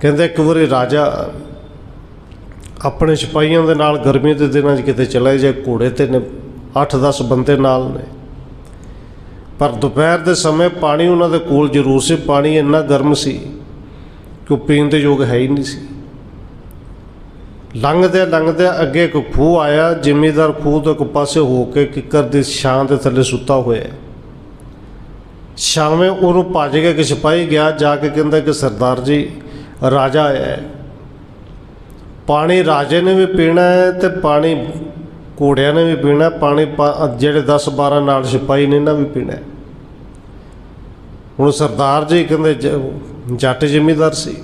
ਕਹਿੰਦੇ ਇੱਕ ਵਾਰੀ ਰਾਜਾ ਆਪਣੇ ਸਿਪਾਹੀਆਂ ਦੇ ਨਾਲ ਗਰਮੀ ਦੇ ਦਿਨਾਂ 'ਚ ਕਿਤੇ ਚਲੇ ਜਾਏ, ਘੋੜੇ ਤੇ ਨੇ 8-10 ਬੰਦੇ ਨਾਲ ਨੇ ਪਰ ਦੁਪਹਿਰ ਦੇ ਸਮੇਂ ਪਾਣੀ ਉਹਨਾਂ ਦੇ ਕੋਲ ਜ਼ਰੂਰ ਸੀ, ਪਾਣੀ ਇੰਨਾ ਗਰਮ ਸੀ ਕਿ ਉਹ ਪੀਣ ਦੇ ਯੋਗ ਹੈ ਹੀ ਨਹੀਂ ਸੀ ਲੰਘਦੇ ਲੰਘਦੇ ਅੱਗੇ ਇੱਕ ਖੂਹ ਆਇਆ, ਜ਼ਿਮੀਦਾਰ ਖੂਹ ਤੋਂ ਇੱਕ ਪਾਸੇ ਹੋ ਕੇ ਕਿੱਕਰ ਦੀ ਛਾਂ ਦੇ ਥੱਲੇ ਸੁੱਤਾ ਹੋਇਆ ਹੈ। ਸ਼ਾਮੇ ਉਹਨੂੰ ਭੱਜ ਕੇ ਕਿ ਸਿਪਾਹੀ ਗਿਆ, ਜਾ ਕੇ ਕਹਿੰਦਾ ਕਿ ਸਰਦਾਰ ਜੀ ਰਾਜਾ ਹੈ। ਪਾਣੀ ਰਾਜੇ ਨੇ ਵੀ ਪੀਣਾ ਹੈ ਤੇ ਪਾਣੀ ਘੋੜਿਆਂ ਨੇ ਵੀ ਪੀਣਾ ਪਾਣੀ ਪਾ- ਜਿਹੜੇ 10 12 ਨਾਲ ਸਿਪਾਹੀ ਨੇ, ਇਹਨਾਂ ਵੀ ਪੀਣਾ ਹੁਣ ਸਰਦਾਰ ਜੀ ਕਹਿੰਦੇ ਜ- ਜੱਟ ਜ਼ਿਮੀਦਾਰ ਸੀ।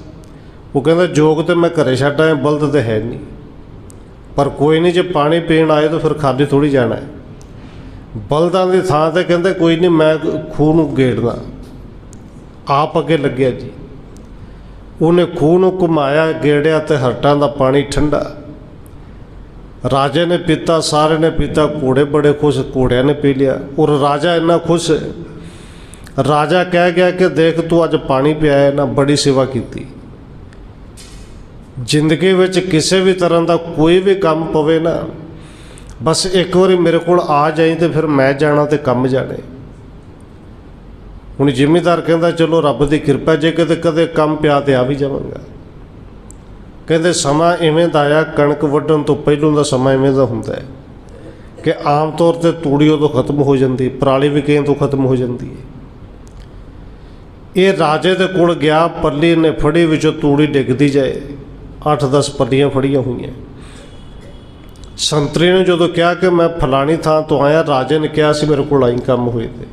ਉਹ ਕਹਿੰਦਾ, ਜੋਗ ਤੇ ਮੈਂ ਘਰੇ ਛੱਡ ਆਇਆ, ਬਲਦ ਤੇ ਹੈ ਨਹੀਂ। ਪਰ ਕੋਈ ਨਹੀਂ, ਜੇ ਪਾਣੀ ਪੀਣ ਆਏ ਤਾਂ ਫਿਰ ਖਾਲੀ ਥੋੜੀ ਜਾਣਾ ਹੈ। ਬਲਦਾਂ ਦੀ ਥਾਂ ਤੇ ਕਹਿੰਦੇ, ਕੋਈ ਨਹੀਂ, ਮੈਂ ਖੂਹ ਨੂੰ ਗੇੜਦਾ ਆਪ ਅੱਗੇ ਲੱਗਿਆ ਜੀ। ਉਹਨੇ ਖੂਹ ਨੂੰ ਘੁਮਾਇਆ, ਗੇੜਿਆ ਤੇ ਹਰਟਾਂ ਦਾ ਪਾਣੀ ਠੰਡਾ। ਰਾਜੇ ਨੇ ਪੀਤਾ ਸਾਰੇ ਨੇ ਪੀਤਾ, ਘੋੜੇ ਬੜੇ ਖੁਸ਼, ਘੋੜਿਆਂ ਨੇ ਪੀ ਲਿਆ। ਔਰ ਰਾਜਾ ਇੰਨਾ ਖੁਸ਼ ਰਾਜਾ ਕਹਿ ਗਿਆ ਕਿ ਦੇਖ, ਤੂੰ ਅੱਜ ਪਾਣੀ ਪਿਆਇਆ ਨਾ ਬੜੀ ਸੇਵਾ ਕੀਤੀ। ਜ਼ਿੰਦਗੀ ਵਿੱਚ ਕਿਸੇ ਵੀ ਤਰ੍ਹਾਂ ਦਾ ਕੋਈ ਵੀ ਕੰਮ ਪਵੇ ਨਾ, ਬਸ ਇੱਕ ਵਾਰੀ ਮੇਰੇ ਕੋਲ ਆ ਜਾਈ ਤੇ ਫਿਰ ਮੈਂ ਜਾਣਾ ਤੇ ਕੰਮ ਜਾਣੇ ਹੁਣ ਜ਼ਿਮੀਦਾਰ ਕਹਿੰਦਾ, ਚਲੋ ਰੱਬ ਦੀ ਕਿਰਪਾ, ਜੇ ਕਿਤੇ ਕਦੇ ਕੰਮ ਪਿਆ ਤੇ ਆ ਵੀ ਜਾਵਾਂਗਾ। ਕਹਿੰਦੇ, ਸਮਾਂ ਇਵੇਂ ਦਾ ਆਇਆ ਕਣਕ ਵੱਢਣ ਤੋਂ ਪਹਿਲੋਂ ਦਾ ਸਮਾਂ ਇਵੇਂ ਦਾ ਹੁੰਦਾ ਹੈ ਕਿ ਆਮ ਤੌਰ ਤੇ ਤੂੜੀ ਉਦੋਂ ਖਤਮ ਹੋ ਜਾਂਦੀ ਪਰਾਲੀ ਵੀ ਕਈ ਤੋਂ ਖਤਮ ਹੋ ਜਾਂਦੀ ਹੈ। ਇਹ ਰਾਜੇ ਦੇ ਕੋਲ ਗਿਆ ਪੱਲੀ ਨੇ ਫੜੀ ਵਿੱਚੋਂ ਤੂੜੀ ਡਿੱਗਦੀ ਜਾਏ। 8-10 ਪੱਲੀਆਂ ਫੜੀਆਂ ਹੋਈਆਂ। ਸੰਤਰੀ ਨੇ ਜਦੋਂ ਕਿਹਾ ਕਿ ਮੈਂ ਫਲਾਣੀ ਥਾਂ ਤੋਂ ਆਇਆ, ਰਾਜੇ ਨੇ ਕਿਹਾ ਸੀ ਮੇਰੇ ਕੋਲ ਆਈ ਕੰਮ ਹੋਏ ਤੇ।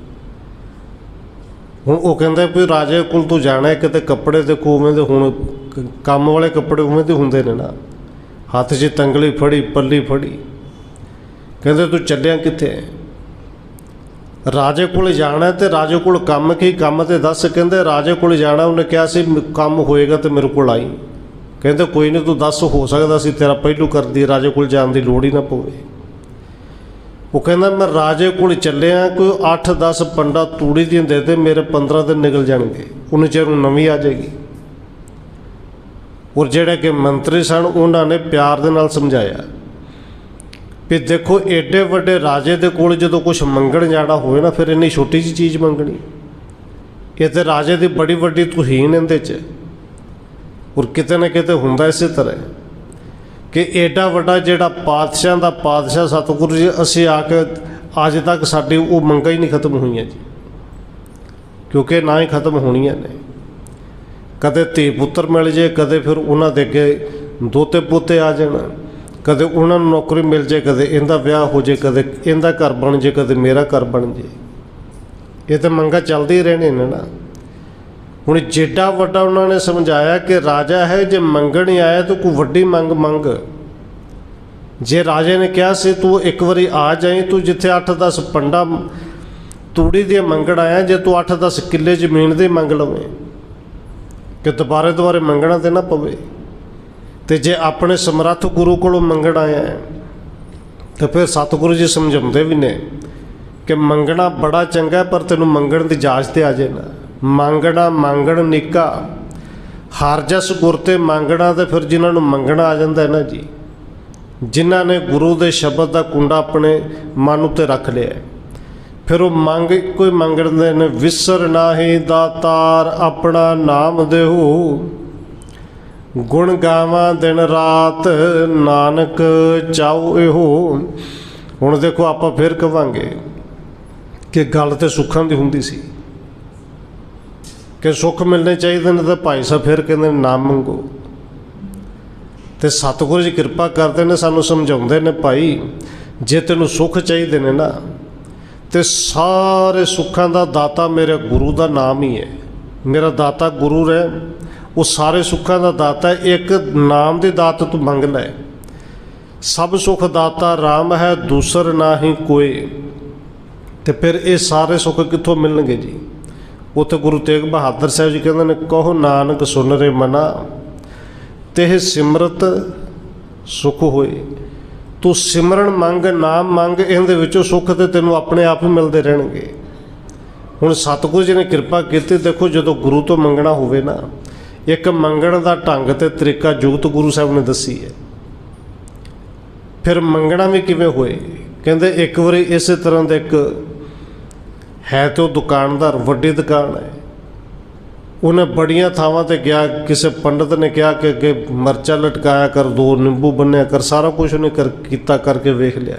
ਹੁਣ ਉਹ ਕਹਿੰਦਾ ਵੀ ਰਾਜੇ ਕੋਲ ਤੂੰ ਜਾਣਾ ਹੈ, ਕਿਤੇ ਕੱਪੜੇ ਤੇ ਉਵੇਂ ਦੇ ਹੁਣ ਕ- ਕੰਮ ਵਾਲੇ ਕੱਪੜੇ ਉਵੇਂ ਦੇ ਹੁੰਦੇ ਨੇ ਨਾ। ਹੱਥ 'ਚ ਤੰਗਲੀ ਫੜੀ, ਪੱਲੀ ਫੜੀ। ਕਹਿੰਦੇ ਤੂੰ ਚੱਲਿਆ ਕਿੱਥੇ ਹੈ? ਰਾਜੇ ਕੋਲ ਜਾਣਾ ਹੈ ਤੇ ਰਾਜੇ ਕੋਲ ਕੰਮ ਕੀ? ਕੰਮ ਤੇ ਦੱਸ ਕਹਿੰਦੇ ਰਾਜੇ ਕੋਲ ਜਾਣਾ, ਉਹਨੇ ਕਿਹਾ ਸੀ, ਮ- ਕੰਮ ਹੋਏਗਾ ਤੇ ਮੇਰੇ ਕੋਲ ਆਈ। ਕਹਿੰਦੇ ਕੋਈ ਨਹੀਂ ਤੂੰ ਦੱਸ, ਹੋ ਸਕਦਾ ਸੀ ਤੇਰਾ ਪਹਿਲੂ ਕਰਦੀ, ਰਾਜੇ ਕੋਲ ਜਾਣ ਦੀ ਲੋੜ ਹੀ ਨਾ ਪਵੇ। ਉਹ ਕਹਿੰਦਾ, ਮੈਂ ਰਾਜੇ ਕੋਲ ਚੱਲਿਆ, ਕੋਈ 8-10 ਪੰਡਾ ਤੂੜੀ ਦੀ ਦੇ ਦੇ, ਮੇਰੇ 15 ਦਿਨ ਨਿਕਲ ਜਾਣਗੇ। ਉਹਨੇ ਚਿਰ ਨੂੰ ਨਵੀਂ ਆ ਜਾਏਗੀ। ਔਰ ਜਿਹੜੇ ਕਿ ਮੰਤਰੀ ਸਨ, ਉਹਨਾਂ ਨੇ ਪਿਆਰ ਦੇ ਨਾਲ ਸਮਝਾਇਆ ਵੀ ਦੇਖੋ, ਏਡੇ ਵੱਡੇ ਰਾਜੇ ਦੇ ਕੋਲ ਜਦੋਂ ਕੁਝ ਮੰਗਣ ਜਾਣਾ ਹੋਵੇ ਨਾ, ਫਿਰ ਇੰਨੀ ਛੋਟੀ ਜਿਹੀ ਚੀਜ਼ ਮੰਗਣੀ। ਇਹ ਤੇ ਰਾਜੇ ਦੀ ਬੜੀ ਵੱਡੀ ਤੁਹੀਨ ਇਹਦੇ 'ਚ। ਔਰ ਕਿਤੇ ਨਾ ਕਿਤੇ ਹੁੰਦਾ ਇਸੇ ਤਰ੍ਹਾਂ। ਕਿ ਏਡਾ ਵੱਡਾ ਜਿਹੜਾ ਪਾਤਸ਼ਾਹ ਦਾ ਪਾਤਸ਼ਾਹ ਸਤਿਗੁਰੂ ਜੀ, ਅਸੀਂ ਆ ਕੇ ਅੱਜ ਤੱਕ ਸਾਡੀ ਉਹ ਮੰਗਾਂ ਹੀ ਨਹੀਂ ਖਤਮ ਹੋਈਆਂ ਜੀ। ਕਿਉਂਕਿ ਨਾ ਹੀ ਖਤਮ ਹੋਣੀਆਂ ਨੇ। ਕਦੇ ਧੀ ਪੁੱਤਰ ਮਿਲ ਜੇ, ਕਦੇ ਫਿਰ ਉਹਨਾਂ ਦੇ ਅੱਗੇ ਦੋਤੇ ਪੋਤੇ ਆ ਜਾਣ। ਕਦੇ ਉਹਨਾਂ ਨੂੰ ਨੌਕਰੀ ਮਿਲ ਜੇ, ਕਦੇ ਇਹਦਾ ਵਿਆਹ ਹੋ ਜੇ, ਕਦੇ ਇਹਦਾ ਘਰ ਬਣ ਜੇ, ਕਦੇ ਮੇਰਾ ਘਰ ਬਣ ਜੇ। ਇਹ ਤਾਂ ਮੰਗਾਂ ਚੱਲਦੀ ਰਹਿਣੇ ਨੇ ਨਾ। ਹੁਣ ਜਿੱਡਾ ਵੱਡਾ ਉਹਨਾਂ ਨੇ ਸਮਝਾਇਆ ਕਿ ਰਾਜਾ ਹੈ, ਜੇ ਮੰਗਣ ਹੀ ਆਇਆ ਤਾਂ ਕੋਈ ਵੱਡੀ ਮੰਗ ਮੰਗ। ਜੇ ਰਾਜੇ ਨੇ ਕਿਹਾ ਸੀ, ਤੂੰ ਇੱਕ ਵਾਰੀ ਆ ਜਾਈ, ਤੂੰ ਜਿੱਥੇ 8-10 ਪੰਡਾ ਤੂੜੀ ਦੀਆਂ ਮੰਗਣ ਆਇਆ, ਜੇ ਤੂੰ 8-10 ਕਿੱਲੇ ਜ਼ਮੀਨ ਦੀ ਮੰਗ ਲਵੇਂ, ਕਿ ਦੁਬਾਰੇ ਦੁਬਾਰੇ ਮੰਗਣਾ ਤੇ ਨਾ ਪਵੇ। ਤੇ ਜੇ ਆਪਣੇ ਸਮਰੱਥ ਗੁਰੂ ਕੋਲੋਂ ਮੰਗਣ ਆਇਆ ਤਾਂ ਫਿਰ ਸਤਿਗੁਰੂ ਜੀ ਸਮਝਾਉਂਦੇ ਵੀ ਨੇ ਕਿ ਮੰਗਣਾ ਬੜਾ ਚੰਗਾ ਪਰ ਤੈਨੂੰ ਮੰਗਣ ਦੀ ਜਾਚ ਤੇ ਆ ਜੇ ਨਾ। ਮੰਗਣਾ ਮੰਗਣ ਨਿੱਕਾ। ਹਰ ਜਸ ਗੁਰ ਤੇ ਮੰਗਣਾ ਤੇ ਫਿਰ ਜਿਨ੍ਹਾਂ ਨੂੰ ਮੰਗਣਾ ਆ ਜਾਂਦਾ ਹੈ ਨਾ ਜੀ, ਜਿਨ੍ਹਾਂ ਨੇ ਗੁਰੂ ਦੇ ਸ਼ਬਦ ਦਾ ਕੁੰਡਾ ਆਪਣੇ ਮਨ ਉੱਤੇ ਰੱਖ ਲਿਆ ਫਿਰ ਉਹ ਮੰਗ ਇੱਕੋ ਹੀ ਮੰਗਦੇ ਨੇ, ਵਿਸਰ ਨਾਹੀ ਦਾਤਾਰ ਆਪਣਾ ਨਾਮ ਦੇਹੂ। ਗੁਣ ਗਾਵਾਂ ਦਿਨ ਰਾਤ ਨਾਨਕ ਚਾਉ ਇਹੋ। ਹੁਣ ਦੇਖੋ ਆਪਾਂ ਫਿਰ ਕਵਾਂਗੇ ਕਿ ਗੱਲ ਤੇ ਸੁੱਖਾਂ ਦੀ ਹੁੰਦੀ ਸੀ। ਕਿ ਸੁੱਖ ਮਿਲਣੇ ਚਾਹੀਦੇ ਨੇ ਤਾਂ ਭਾਈ ਸਾਹਿਬ ਫਿਰ ਕਹਿੰਦੇ ਨੇ, ਨਾਮ ਮੰਗੋ। ਤੇ ਸਤਿਗੁਰੂ ਜੀ ਕਿਰਪਾ ਕਰਦੇ ਨੇ, ਸਾਨੂੰ ਸਮਝਾਉਂਦੇ ਨੇ, ਭਾਈ, ਜੇ ਤੈਨੂੰ ਸੁੱਖ ਚਾਹੀਦੇ ਨੇ ਨਾ, ਤੇ ਸਾਰੇ ਸੁੱਖਾਂ ਦਾ ਦਾਤਾ ਮੇਰੇ ਗੁਰੂ ਦਾ ਨਾਮ ਹੀ ਹੈ। ਮੇਰਾ ਦਾਤਾ ਗੁਰੂ ਹੈ ਉਹ ਸਾਰੇ ਸੁੱਖਾਂ ਦਾ ਦਾਤਾ ਇੱਕ ਨਾਮ ਦੀ ਦਾਤ ਤੂੰ ਮੰਗ ਲੈ। ਸਭ ਸੁਖ ਦਾਤਾ RAM ਹੈ, ਦੂਸਰ ਨਾਹੀ ਕੋਈ। ਤੇ ਫਿਰ ਇਹ ਸਾਰੇ ਸੁੱਖ ਕਿੱਥੋਂ ਮਿਲਣਗੇ ਜੀ? ਉੱਥੇ ਗੁਰੂ ਤੇਗ ਬਹਾਦਰ ਸਾਹਿਬ ਜੀ ਕਹਿੰਦੇ ਨੇ, ਕਹੋ ਨਾਨਕ ਸੁਨ ਰੇ ਮਨਾ ਤੇ ਸਿਮਰਤ ਸੁਖ ਹੋਏ। ਤੂੰ ਸਿਮਰਨ ਮੰਗ, ਨਾਮ ਮੰਗ, ਇਹਦੇ ਵਿੱਚੋਂ ਸੁੱਖ ਤੇ ਤੈਨੂੰ ਆਪਣੇ ਆਪ ਹੀ ਮਿਲਦੇ ਰਹਿਣਗੇ। ਹੁਣ ਸਤਿਗੁਰੂ ਜੀ ਨੇ ਕਿਰਪਾ ਕੀਤੀ, ਦੇਖੋ ਜਦੋਂ ਗੁਰੂ ਤੋਂ ਮੰਗਣਾ ਹੋਵੇ ਨਾ, ਇੱਕ ਮੰਗਣ ਦਾ ਢੰਗ ਤੇ ਤਰੀਕਾ ਜੁਗਤ ਗੁਰੂ ਸਾਹਿਬ ਨੇ ਦੱਸੀ ਹੈ। ਫਿਰ ਮੰਗਣਾ ਵੀ ਕਿਵੇਂ ਹੋਏ? ਕਹਿੰਦੇ ਇੱਕ ਵਾਰੀ ਇਸੇ ਤਰ੍ਹਾਂ ਦਾ ਇੱਕ ਹੈ ਤੇ ਉਹ ਦੁਕਾਨਦਾਰ, ਵੱਡੀ ਦੁਕਾਨ ਹੈ। ਉਹਨੇ ਬੜੀਆਂ ਥਾਵਾਂ ਤੇ ਗਿਆ, ਕਿਸੇ ਪੰਡਤ ਨੇ ਕਿਹਾ ਕਿ ਅੱਗੇ ਮਰਚਾ ਲਟਕਾਇਆ ਕਰ, ਦੋ ਨਿੰਬੂ ਬੰਨਿਆ ਕਰ, ਸਾਰਾ ਕੁਝ ਉਹਨੇ ਕਰ, ਕੀਤਾ ਕਰਕੇ ਵੇਖ ਲਿਆ।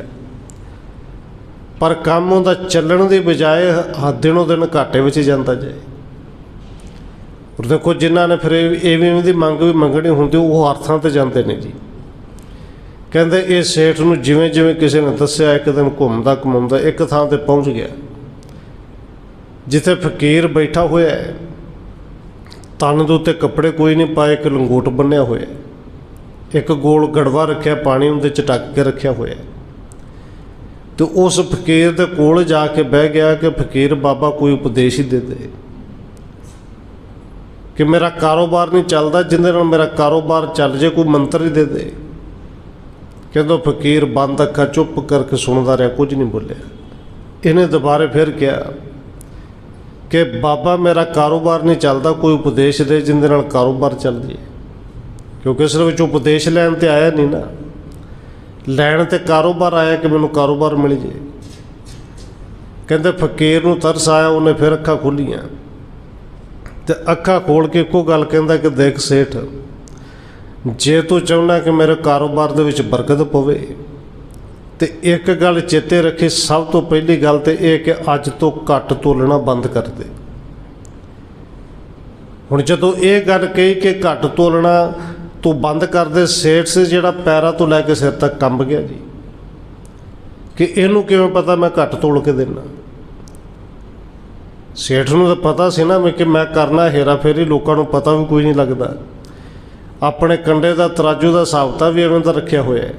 ਪਰ ਕੰਮ ਉਹਦਾ ਚੱਲਣ ਦੀ ਬਜਾਏ ਦਿਨੋ ਦਿਨ ਘਾਟੇ ਵਿੱਚ ਜਾਂਦਾ ਜਾਏ। ਔਰ ਦੇਖੋ ਜਿਨ੍ਹਾਂ ਨੇ ਫਿਰ ਇਹ ਇਹ ਵੀ ਦੀ ਮੰਗ ਵੀ ਮੰਗਣੀ ਹੁੰਦੀ, ਉਹ ਅਰਥਾਂ ਤੇ ਜਾਂਦੇ ਨੇ ਜੀ। ਕਹਿੰਦੇ ਇਹ ਸੇਠ ਨੂੰ ਜਿਵੇਂ ਜਿਵੇਂ ਕਿਸੇ ਨੇ ਦੱਸਿਆ, ਇੱਕ ਦਿਨ ਘੁੰਮਦਾ ਘੁੰਮਦਾ ਇੱਕ ਥਾਂ ਤੇ ਪਹੁੰਚ ਗਿਆ। ਜਿੱਥੇ ਫਕੀਰ ਬੈਠਾ ਹੋਇਆ ਹੈ, ਤਨ ਦੇ ਉੱਤੇ ਕੱਪੜੇ ਕੋਈ ਨਹੀਂ ਪਾਏ, ਇੱਕ ਲੰਗੋਟ ਬੰਨਿਆ ਹੋਇਆ ਇੱਕ ਗੋਲ ਗੜਵਾ ਰੱਖਿਆ, ਪਾਣੀ ਉਹਦੇ ਚ ਟੱਕ ਕੇ ਰੱਖਿਆ ਹੋਇਆ ਹੈ। ਤੇ ਉਸ ਫਕੀਰ ਦੇ ਕੋਲ ਜਾ ਕੇ ਬਹਿ ਗਿਆ ਕਿ ਫਕੀਰ ਬਾਬਾ ਕੋਈ ਉਪਦੇਸ਼ ਹੀ ਦੇ ਦੇ। ਕਿ ਮੇਰਾ ਕਾਰੋਬਾਰ ਨਹੀਂ ਚੱਲਦਾ, ਜਿੰਦੇ ਨਾਲ ਮੇਰਾ ਕਾਰੋਬਾਰ ਚੱਲ ਜੇ, ਕੋਈ ਮੰਤਰ ਹੀ ਦੇ ਦੇ। ਕਹਿੰਦਾ ਫਕੀਰ ਬੰਦ ਅੱਖਾਂ ਚੁੱਪ ਕਰਕੇ ਸੁਣਦਾ ਰਿਹਾ, ਕੁਝ ਨਹੀਂ ਬੋਲਿਆ। ਇਹਨੇ ਦੁਬਾਰੇ ਫਿਰ ਕਿਹਾ ਕਿ ਬਾਬਾ ਮੇਰਾ ਕਾਰੋਬਾਰ ਨਹੀਂ ਚੱਲਦਾ, ਕੋਈ ਉਪਦੇਸ਼ ਦੇ ਜਿੰਦੇ ਨਾਲ ਕਾਰੋਬਾਰ ਚੱਲ ਜੇ ਕਿਉਂਕਿ ਸਿਰਫ ਵਿੱਚ ਉਪਦੇਸ਼ ਲੈਣ ਤੇ ਆਇਆ ਨਹੀਂ ਨਾ। ਲੈਣ ਤੇ ਕਾਰੋਬਾਰ ਆਇਆ ਕਿ ਮੈਨੂੰ ਕਾਰੋਬਾਰ ਮਿਲ ਜੇ। ਕਹਿੰਦੇ ਫਕੀਰ ਨੂੰ ਤਰਸ ਆਇਆ, ਉਹਨੇ ਫਿਰ ਅੱਖਾਂ ਖੋਲੀਆਂ। ਤੇ ਅੱਖਾਂ ਖੋਲ ਕੇ ਇੱਕੋ ਗੱਲ ਕਹਿੰਦਾ ਕਿ ਦੇਖ ਸੇਠ, ਜੇ ਤੂੰ ਚਾਹੁੰਦਾ ਕਿ ਮੇਰੇ ਕਾਰੋਬਾਰ ਦੇ ਵਿੱਚ ਬਰਕਤ ਪਵੇ ਤੇ ਇੱਕ ਗੱਲ ਚੇਤੇ ਰੱਖੀ, ਸਭ ਤੋਂ ਪਹਿਲੀ ਗੱਲ ਤੇ ਇਹ ਕਿ ਅੱਜ ਤੋਂ ਘੱਟ ਤੋਲਣਾ ਬੰਦ ਕਰ ਦੇ। ਹੁਣ ਜਦੋਂ ਇਹ ਗੱਲ ਕਹੀ ਕਿ ਘੱਟ ਤੋਲਣਾ ਤੋਂ ਬੰਦ ਕਰ ਦੇ, ਸੇਠ ਸੇ ਜਿਹੜਾ ਪੈਰਾਂ ਤੋਂ ਲੈ ਕੇ ਸਿਰ ਤੱਕ ਕੰਬ ਗਿਆ ਜੀ। ਕਿ ਇਹਨੂੰ ਕਿਵੇਂ ਪਤਾ ਮੈਂ ਘੱਟ ਤੋਲ ਕੇ ਦੇਣਾ? ਸੇਠ ਨੂੰ ਤਾਂ ਪਤਾ ਸੀ ਨਾ ਮੈਂ ਕਿ ਮੈਂ ਕਰਨਾ ਹੇਰਾ ਫੇਰੀ, ਲੋਕਾਂ ਨੂੰ ਪਤਾ ਵੀ ਕੋਈ ਨਹੀਂ ਲੱਗਦਾ। ਆਪਣੇ ਕੰਡੇ ਦਾ ਤਰਾਜੂ ਦਾ ਹਿਸਾਬਤਾ ਵੀ ਐਵੇਂ ਦਾ ਰੱਖਿਆ ਹੋਇਆ ਹੈ।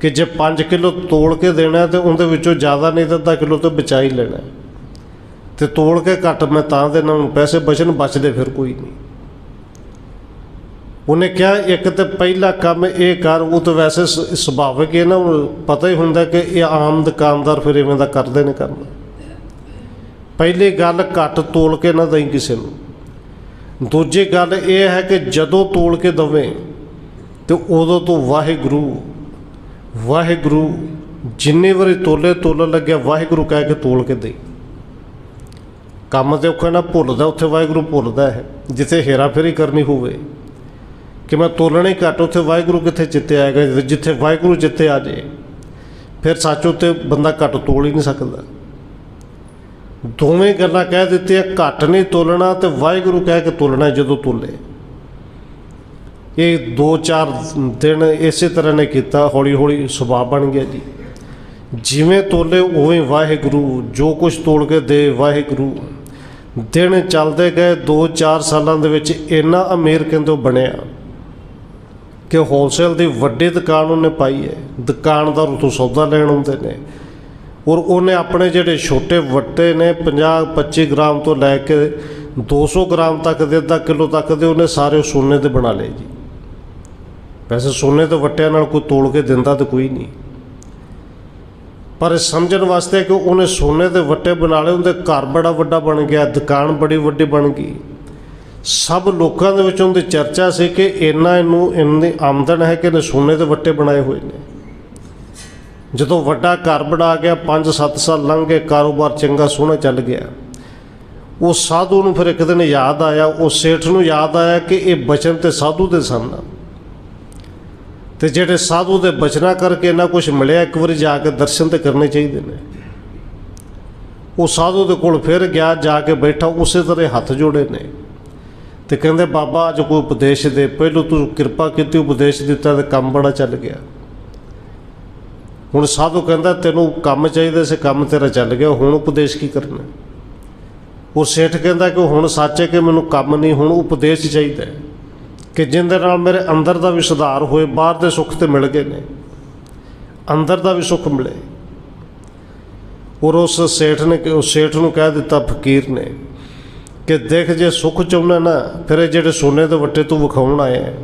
ਕਿ ਜੇ 5 ਕਿਲੋ ਤੋਲ ਕੇ ਦੇਣਾ ਹੈ ਤੇ ਉਹਦੇ ਵਿੱਚੋਂ ਜ਼ਿਆਦਾ ਨਹੀਂ ਤਾਂ ਅੱਧਾ ਕਿਲੋ ਤੋਂ ਬਚਾ ਹੀ ਲੈਣਾ। ਹੈ। ਤੇ ਤੋਲ ਕੇ ਘੱਟ ਮੈਂ ਤਾਂ ਦੇਣਾ, ਹੁਣ ਪੈਸੇ ਬਚਣ ਬਚਦੇ ਫਿਰ ਕੋਈ ਨਹੀਂ। ਉਹਨੇ ਕਿਹਾ, ਇੱਕ ਤੇ ਪਹਿਲਾ ਕੰਮ ਇਹ ਕਰ, ਉਹ ਤਾਂ ਵੈਸੇ ਸ- ਸੁਭਾਵਿਕ ਹੈ ਨਾ, ਉਹ ਪਤਾ ਹੀ ਹੁੰਦਾ ਕਿ ਇਹ ਆਮ ਦੁਕਾਨਦਾਰ ਫਿਰ ਇਵੇਂ ਦਾ ਕਰਦੇ ਨੇ ਕੰਮ। ਪਹਿਲੀ ਗੱਲ ਘੱਟ ਤੋਲ ਕੇ ਨਾ ਦਈ ਕਿਸੇ ਨੂੰ। ਦੂਜੀ ਗੱਲ ਇਹ ਹੈ ਕਿ ਜਦੋਂ ਤੋਲ ਕੇ ਦਵੇਂ, ਤੇ ਉਦੋਂ ਤੋਂ ਵਾਹਿਗੁਰੂ ਵਾਹਿਗੁਰੂ, ਜਿੰਨੀ ਵਾਰੀ ਤੋਲੇ ਤੋਲਣ ਲੱਗਿਆ, ਵਾਹਿਗੁਰੂ ਕਹਿ ਕੇ ਤੋਲ ਕੇ ਦੇ ਕੰਮ ਤੇ ਔਖਾ ਨਾ ਭੁੱਲਦਾ, ਉੱਥੇ ਵਾਹਿਗੁਰੂ ਭੁੱਲਦਾ ਹੈ। ਜਿੱਥੇ ਹੇਰਾ ਫੇਰੀ ਕਰਨੀ ਹੋਵੇ, ਕਿ ਮੈਂ ਤੋਲਣਾ ਹੀ ਘੱਟ, ਉੱਥੇ ਵਾਹਿਗੁਰੂ ਕਿੱਥੇ ਚਿੱਤੇ ਆਏਗਾ, ਜਿੱਥੇ ਵਾਹਿਗੁਰੂ ਚਿੱਤੇ ਆ ਜੇ, ਫਿਰ ਸੱਚ ਉੱਤੇ ਬੰਦਾ ਘੱਟ ਤੋਲ ਹੀ ਨਹੀਂ ਸਕਦਾ। ਦੋਵੇਂ ਗੱਲਾਂ ਕਹਿ ਦਿੱਤੀਆਂ, ਘੱਟ ਨਹੀਂ ਤੋਲਣਾ ਤੇ ਵਾਹਿਗੁਰੂ ਕਹਿ ਕੇ ਤੋਲਣਾ ਜਦੋਂ ਤੋਲੇ। ਇਹ 2-4 ਦਿਨ ਇਸੇ ਤਰ੍ਹਾਂ ਨੇ ਕੀਤਾ, ਹੌਲੀ ਹੌਲੀ ਸੁਭਾਅ ਬਣ ਗਿਆ ਜੀ। ਜਿਵੇਂ ਤੋਲੇ ਉਵੇਂ ਵਾਹਿਗੁਰੂ, ਜੋ ਕੁਝ ਤੋਲ ਕੇ ਦੇ ਵਾਹਿਗੁਰੂ। ਦਿਨ ਚੱਲਦੇ ਗਏ 2-4 ਸਾਲਾਂ ਦੇ ਵਿੱਚ ਇੰਨਾ ਅਮੀਰ ਕਹਿੰਦੇ ਉਹ ਬਣਿਆ ਕਿ ਹੋਲਸੇਲ ਦੀ ਵੱਡੀ ਦੁਕਾਨ ਉਹਨੇ ਪਾਈ ਹੈ। ਦੁਕਾਨਦਾਰ ਉਤੋਂ ਸੌਦਾ ਲੈਣ ਆਉਂਦੇ ਨੇ। ਔਰ ਉਹਨੇ ਆਪਣੇ ਜਿਹੜੇ ਛੋਟੇ ਵੱਟੇ ਨੇ 50 25 ਗ੍ਰਾਮ ਤੋਂ ਲੈ ਕੇ 200 ਗ੍ਰਾਮ ਤੱਕ ਦੇ, ਅੱਧਾ ਕਿਲੋ ਤੱਕ ਦੇ ਉਹਨੇ ਸਾਰੇ ਸੋਨੇ ਦੇ ਬਣਾ ਲਏ ਜੀ। ਵੈਸੇ ਸੋਨੇ ਦੇ ਵੱਟਿਆਂ ਨਾਲ ਕੋਈ ਤੋਲ ਕੇ ਦਿੰਦਾ ਤਾਂ ਕੋਈ ਨਹੀਂ। ਪਰ ਸਮਝਣ ਵਾਸਤੇ ਕਿ ਉਹਨੇ ਸੋਨੇ ਦੇ ਵੱਟੇ ਬਣਾ ਲਏ, ਉਹਦੇ ਘਰ ਬੜਾ ਵੱਡਾ ਬਣ ਗਿਆ, ਦੁਕਾਨ ਬੜੀ ਵੱਡੀ ਬਣ ਗਈ। ਸਭ ਲੋਕਾਂ ਦੇ ਵਿੱਚ ਉਹਦੀ ਚਰਚਾ ਸੀ ਕਿ ਇੰਨਾ ਇਹਨੂੰ ਇੰਨੀ ਆਮਦਨ ਹੈ ਕਿ ਇਹਨੇ ਸੋਨੇ ਦੇ ਵੱਟੇ ਬਣਾਏ ਹੋਏ ਨੇ। ਜਦੋਂ ਵੱਡਾ ਘਰ ਬਣਾ ਗਿਆ 5-7 ਸਾਲ ਲੰਘ ਗਏ, ਕਾਰੋਬਾਰ ਚੰਗਾ ਸੋਹਣਾ ਚੱਲ ਗਿਆ। ਉਹ ਸਾਧੂ ਨੂੰ ਫਿਰ ਇੱਕ ਦਿਨ ਯਾਦ ਆਇਆ, ਉਹ ਸੇਠ ਨੂੰ ਯਾਦ ਆਇਆ ਕਿ ਇਹ ਬਚਨ ਤੇ ਸਾਧੂ ਦੇ ਸਨ। ਤੇ ਜਿਹੜੇ ਸਾਧੂ ਦੇ ਬਚਨਾ ਕਰਕੇ ਇਹਨਾਂ ਕੁਝ ਮਿਲਿਆ, ਇੱਕ ਵਾਰੀ ਜਾ ਕੇ ਦਰਸ਼ਨ ਤੇ ਕਰਨੇ ਚਾਹੀਦੇ ਨੇ। ਉਹ ਸਾਧੂ ਦੇ ਕੋਲ ਫਿਰ ਗਿਆ, ਜਾ ਕੇ ਬੈਠਾ, ਉਸੇ ਤਰ੍ਹਾਂ ਹੱਥ ਜੋੜੇ ਨੇ। ਤੇ ਕਹਿੰਦੇ, ਬਾਬਾ, ਅੱਜ ਕੋਈ ਉਪਦੇਸ਼ ਦੇ, ਪਹਿਲੋਂ ਤੂੰ ਕਿਰਪਾ ਕੀਤੀ, ਉਪਦੇਸ਼ ਦਿੱਤਾ ਤੇ ਕੰਮ ਬੜਾ ਚੱਲ ਗਿਆ। ਹੁਣ ਸਾਧੂ ਕਹਿੰਦਾ, ਤੈਨੂੰ ਕੰਮ ਚਾਹੀਦਾ ਸੀ, ਕੰਮ ਤੇਰਾ ਚੱਲ ਗਿਆ, ਹੁਣ ਉਪਦੇਸ਼ ਕੀ ਕਰਨਾ? ਉਹ ਸੇਠ ਕਹਿੰਦਾ ਕਿ ਹੁਣ ਸੱਚ ਹੈ ਕਿ ਮੈਨੂੰ ਕੰਮ ਨਹੀਂ, ਹੁਣ ਉਪਦੇਸ਼ ਚਾਹੀਦਾ ਹੈ। ਕਿ ਜਿੰਦੇ ਨਾਲ ਮੇਰੇ ਅੰਦਰ ਦਾ ਵੀ ਸੁਧਾਰ ਹੋਏ ਬਾਹਰ ਦੇ ਸੁੱਖ ਤੇ ਮਿਲ ਗਏ ਨੇ। ਅੰਦਰ ਦਾ ਵੀ ਸੁੱਖ ਮਿਲੇ। ਔਰ ਉਸ ਸੇਠ ਨੇ ਕਿ- ਉਸ ਸੇਠ ਨੂੰ ਕਹਿ ਦਿੱਤਾ ਫਕੀਰ ਨੇ ਕਿ ਦੇਖ ਜੇ ਸੁੱਖ ਚਾਹੁੰਦਾ ਨਾ ਫਿਰ ਇਹ ਜਿਹੜੇ ਸੋਨੇ ਦੇ ਵੱਟੇ ਤੂੰ ਵਿਖਾਉਣ ਆਇਆ ਹੈ,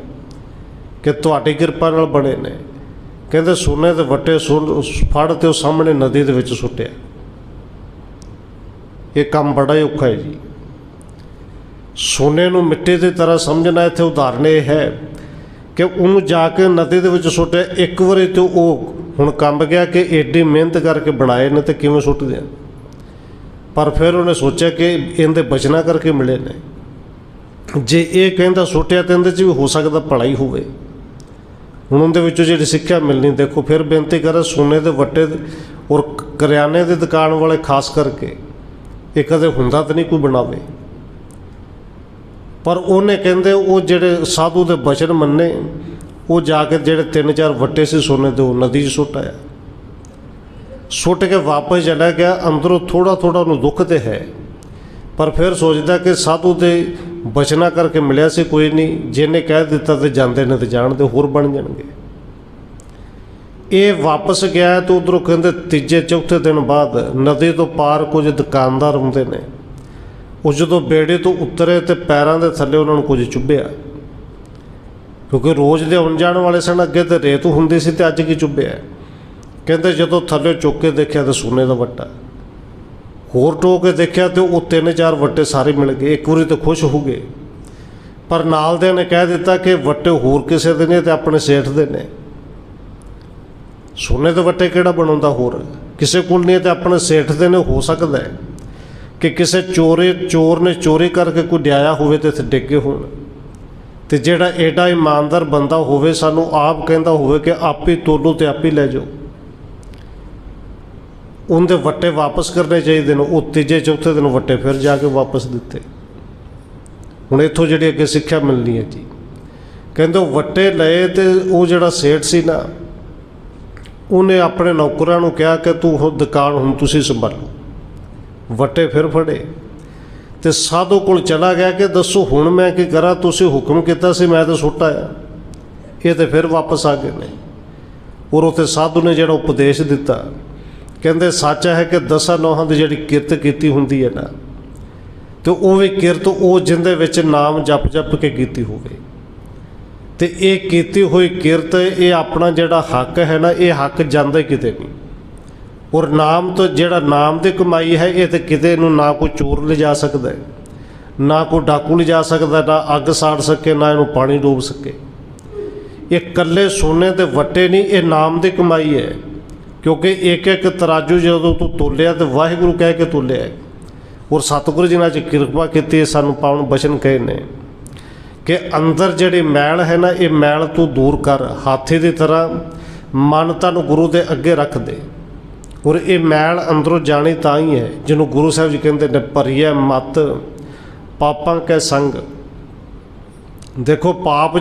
ਕਿ ਤੁਹਾਡੀ ਕਿਰਪਾ ਨਾਲ ਬਣੇ ਨੇ। ਕਹਿੰਦੇ ਸੋਨੇ ਦੇ ਵੱਟੇ ਸੁਣ- ਫੜ ਤੇ ਉਹ ਸਾਹਮਣੇ ਨਦੀ ਦੇ ਵਿੱਚ ਸੁੱਟਿਆ। ਇਹ ਕੰਮ ਬੜਾ ਹੀ ਔਖਾ ਹੈ ਜੀ। ਸੋਨੇ ਨੂੰ ਮਿੱਟੀ ਦੀ ਤਰ੍ਹਾਂ ਸਮਝਣਾ ਇੱਥੇ ਉਦਾਹਰਨ ਇਹ ਹੈ ਕਿ ਉਹਨੂੰ ਜਾ ਕੇ ਨਦੀ ਦੇ ਵਿੱਚ ਸੁੱਟਿਆ ਇੱਕ ਵਾਰੀ ਤੇ ਉਹ ਹੁਣ ਕੰਬ ਗਿਆ ਕਿ ਏਡੀ ਮਿਹਨਤ ਕਰਕੇ ਬਣਾਏ ਨੇ ਤੇ ਕਿਵੇਂ ਸੁੱਟ ਦਿਆਂ ਪਰ ਫਿਰ ਉਹਨੇ ਸੋਚਿਆ ਕਿ ਇਹਦੇ ਬਚਨਾ ਕਰਕੇ ਮਿਲੇ ਨੇ। ਜੇ ਇਹ ਕਹਿੰਦਾ ਸੁੱਟਿਆ ਤੇ ਇਹਦੇ 'ਚ ਵੀ ਹੋ ਸਕਦਾ ਭਲਾ ਹੀ ਹੋਵੇ। ਹੁਣ ਉਹਦੇ ਵਿੱਚੋਂ ਜਿਹੜੀ ਸਿੱਖਿਆ ਮਿਲਣੀ, ਦੇਖੋ ਫਿਰ ਬੇਨਤੀ ਕਰਾਂ ਸੋਨੇ ਦੇ ਵੱਟੇ ਔਰ ਕਰਿਆਨੇ ਦੀ ਦੁਕਾਨ ਵਾਲੇ ਖਾਸ ਕਰਕੇ, ਇਹ ਕਦੇ ਹੁੰਦਾ ਤਾਂ ਨਹੀਂ ਕੋਈ ਬਣਾਵੇ। ਪਰ ਉਹਨੇ ਕਹਿੰਦੇ ਉਹ ਜਿਹੜੇ ਸਾਧੂ ਦੇ ਬਚਨ ਮੰਨੇ, ਉਹ ਜਾ ਕੇ ਜਿਹੜੇ ਤਿੰਨ ਚਾਰ ਵੱਟੇ ਸੀ ਸੋਨੇ ਦੇ, ਉਹ ਨਦੀ 'ਚ ਸੁੱਟ ਆਇਆ। ਸੁੱਟ ਕੇ ਵਾਪਸ ਚਲਾ ਗਿਆ, ਅੰਦਰੋਂ ਥੋੜਾ ਥੋੜਾ ਉਹਨੂੰ ਦੁੱਖ ਤੇ ਹੈ। ਪਰ ਫਿਰ ਸੋਚਦਾ ਕਿ ਸਾਧੂ ਦੇ ਬਚਨਾ ਕਰਕੇ ਮਿਲਿਆ ਸੀ ਕੋਈ ਨਹੀਂ, ਜਿਹਨੇ ਕਹਿ ਦਿੱਤਾ ਤੇ ਜਾਂਦੇ ਨੇ ਤੇ ਜਾਣ ਤੇ ਹੋਰ ਬਣ ਜਾਣਗੇ। ਇਹ ਵਾਪਸ ਗਿਆ ਤੇ ਉਧਰੋਂ ਕਹਿੰਦੇ ਤੀਜੇ ਚੌਥੇ ਦਿਨ ਬਾਅਦ ਨਦੀ ਤੋਂ ਪਾਰ ਕੁਝ ਦੁਕਾਨਦਾਰ ਹੁੰਦੇ ਨੇ। ਉਹ ਜਦੋਂ ਬੇੜੇ ਤੋਂ ਉਤਰੇ ਤੇ ਪੈਰਾਂ ਦੇ ਥੱਲੇ ਉਹਨਾਂ ਨੂੰ ਕੁਝ ਚੁੱਭਿਆ। ਕਿਉਂਕਿ ਰੋਜ਼ ਦੇ ਆਉਣ ਜਾਣ ਵਾਲੇ ਸਨ, ਅੱਗੇ ਤੇ ਰੇਤ ਹੁੰਦੀ ਸੀ ਤੇ ਅੱਜ ਕੀ ਚੁੱਭਿਆ ਕਹਿੰਦੇ ਜਦੋਂ ਥੱਲੇ ਚੁੱਕ ਕੇ ਦੇਖਿਆ ਤੇ ਸੋਨੇ ਦਾ ਵੱਟਾ। ਹੋਰ ਟੋ ਕੇ ਦੇਖਿਆ ਤੇ ਉਹ ਤਿੰਨ ਚਾਰ ਵੱਟੇ ਸਾਰੇ ਮਿਲ ਗਏ। ਇੱਕ ਵਾਰੀ ਤਾਂ ਖੁਸ਼ ਹੋ ਗਏ। ਪਰ ਨਾਲ ਦੇ ਨੇ ਕਹਿ ਦਿੱਤਾ ਕਿ ਵੱਟੇ ਹੋਰ ਕਿਸੇ ਦੇ ਨੇ ਤੇ ਆਪਣੇ ਸੇਠ ਦੇ ਨੇ। ਸੋਨੇ ਦੇ ਵੱਟੇ ਕਿਹੜਾ ਬਣਾਉਂਦਾ ਹੋਰ? ਕਿਸੇ ਕੋਲ ਨਹੀਂ ਹੈ ਤੇ ਆਪਣੇ ਸੇਠ ਦੇ ਨੇ ਹੋ ਸਕਦਾ ਹੈ। ਕਿ ਕਿਸੇ ਚੋਰੇ, ਚੋਰ ਨੇ ਚੋਰੀ ਕਰਕੇ ਕੋਈ ਡਿਆਇਆ ਹੋਵੇ ਤੇ ਇੱਥੇ ਡਿੱਗੇ ਹੋਣ। ਤੇ ਜਿਹੜਾ ਐਡਾ ਇਮਾਨਦਾਰ ਬੰਦਾ ਹੋਵੇ, ਸਾਨੂੰ ਆਪ ਕਹਿੰਦਾ ਹੋਵੇ ਕਿ ਆਪੇ ਤੋਲੋ ਤੇ ਆਪੇ ਲੈ ਜਾਓ। ਉਹਦੇ ਵੱਟੇ ਵਾਪਸ ਕਰਨੇ ਚਾਹੀਦੇ ਨੇ, ਉਹ ਤੀਜੇ, ਚੌਥੇ ਦਿਨ ਵੱਟੇ ਫਿਰ ਜਾ ਕੇ ਵਾਪਸ ਦਿੱਤੇ। ਹੁਣ ਇੱਥੋਂ ਜਿਹੜੀ ਅੱਗੇ ਸਿੱਖਿਆ ਮਿਲਣੀ ਹੈ ਜੀ। ਕਹਿੰਦੇ ਉਹ ਵੱਟੇ ਲਏ ਤੇ ਉਹ ਜਿਹੜਾ ਸੇਠ ਸੀ ਨਾ, ਉਹਨੇ ਆਪਣੇ ਨੌਕਰਾਂ ਨੂੰ ਕਿਹਾ ਕਿ ਤੂੰ ਦੁਕਾਨ ਹੁਣ ਤੁਸੀਂ ਸੰਭਾਲੋ। ਵੱਟੇ ਫਿਰ ਫੜੇ। ਤੇ ਸਾਧੂ ਕੋਲ ਚਲਾ ਗਿਆ ਕਿ ਦੱਸੋ ਹੁਣ ਮੈਂ ਕੀ ਕਰਾਂ, ਤੁਸੀਂ ਹੁਕਮ ਕੀਤਾ ਸੀ, ਮੈਂ ਤਾਂ ਸੁੱਟ ਆਇਆ। ਇਹ ਤੇ ਫਿਰ ਵਾਪਸ ਆ ਗਏ ਨੇ। ਔਰ ਉਥੇ ਸਾਧੂ ਨੇ ਜਿਹੜਾ ਉਪਦੇਸ਼ ਦਿੱਤਾ, ਕਹਿੰਦੇ ਸੱਚ ਹੈ ਕਿ ਦਸਾਂ ਨੋਹਾਂ ਦੀ ਜਿਹੜੀ ਕਿਰਤ ਕੀਤੀ ਹੁੰਦੀ ਹੈ ਨਾ, ਤੇ ਉਹ ਵੀ ਕਿਰਤ ਉਹ ਜਿੰਦੇ ਵਿੱਚ ਨਾਮ ਜਪ ਜਪ ਕੇ ਕੀਤੀ ਹੋਵੇ। ਤੇ ਇਹ ਕੀਤੀ ਹੋਈ ਕਿਰਤ, ਇਹ ਆਪਣਾ ਜਿਹੜਾ ਹੱਕ ਹੈ ਨਾ, ਇਹ ਹੱਕ ਜਾਂਦਾ ਕਿਤੇ ਨਹੀਂ। ਔਰ ਨਾਮ ਤੋਂ ਜਿਹੜਾ ਨਾਮ ਦੀ ਕਮਾਈ ਹੈ, ਇਹ ਤੇ ਕਿਤੇ ਨੂੰ ਨਾ ਕੋਈ ਚੋਰ ਲਿਜਾ ਸਕਦਾ ਹੈ, ਨਾ ਕੋਈ ਡਾਕੂ ਲਿਜਾ ਸਕਦਾ, ਨਾ ਅੱਗ ਸਾੜ ਸਕੇ, ਨਾ ਇਹਨੂੰ ਪਾਣੀ ਡੋਬ ਸਕੇ। ਇਹ ਕੱਲੇ ਸੋਨੇ ਦੇ ਵੱਟੇ ਨਹੀਂ, ਇਹ ਨਾਮ ਦੀ ਕਮਾਈ ਹੈ। ਕਿਉਂਕਿ ਇੱਕ ਇੱਕ ਤਰਾਜੂ ਜਦੋਂ ਤੂੰ ਤੋਲਿਆ ਤੇ ਵਾਹਿਗੁਰੂ ਕਹਿ ਕੇ ਤੋਲਿਆ ਔਰ ਸਤਿਗੁਰੂ ਜੀ ਨੇ ਅੱਜ ਕਿਰਪਾ ਕੀਤੀ ਸਾਨੂੰ ਪਾਵਨ ਬਚਨ ਕਹੇ ਨੇ ਕਿ ਅੰਦਰ ਜਿਹੜੀ ਮੈਲ ਹੈ ਨਾ, ਇਹ ਮੈਲ ਤੂੰ ਦੂਰ ਕਰ, ਹਾਥੀ ਦੀ ਤਰ੍ਹਾਂ ਮਨ ਤਨ ਗੁਰੂ ਦੇ ਅੱਗੇ ਰੱਖ ਦੇ। ਔਰ ਇਹ ਮੈਲ ਅੰਦਰੋਂ ਜਾਣੀ ਤਾਂ ਹੀ ਹੈ, ਜਿਹਨੂੰ ਗੁਰੂ ਸਾਹਿਬ ਜੀ ਕਹਿੰਦੇ ਨੇ, ਭਰੀਐ ਮਤ, ਪਾਪਾਂ ਕੈ ਸੰਗ। ਦੇਖੋ, ਪਾਪ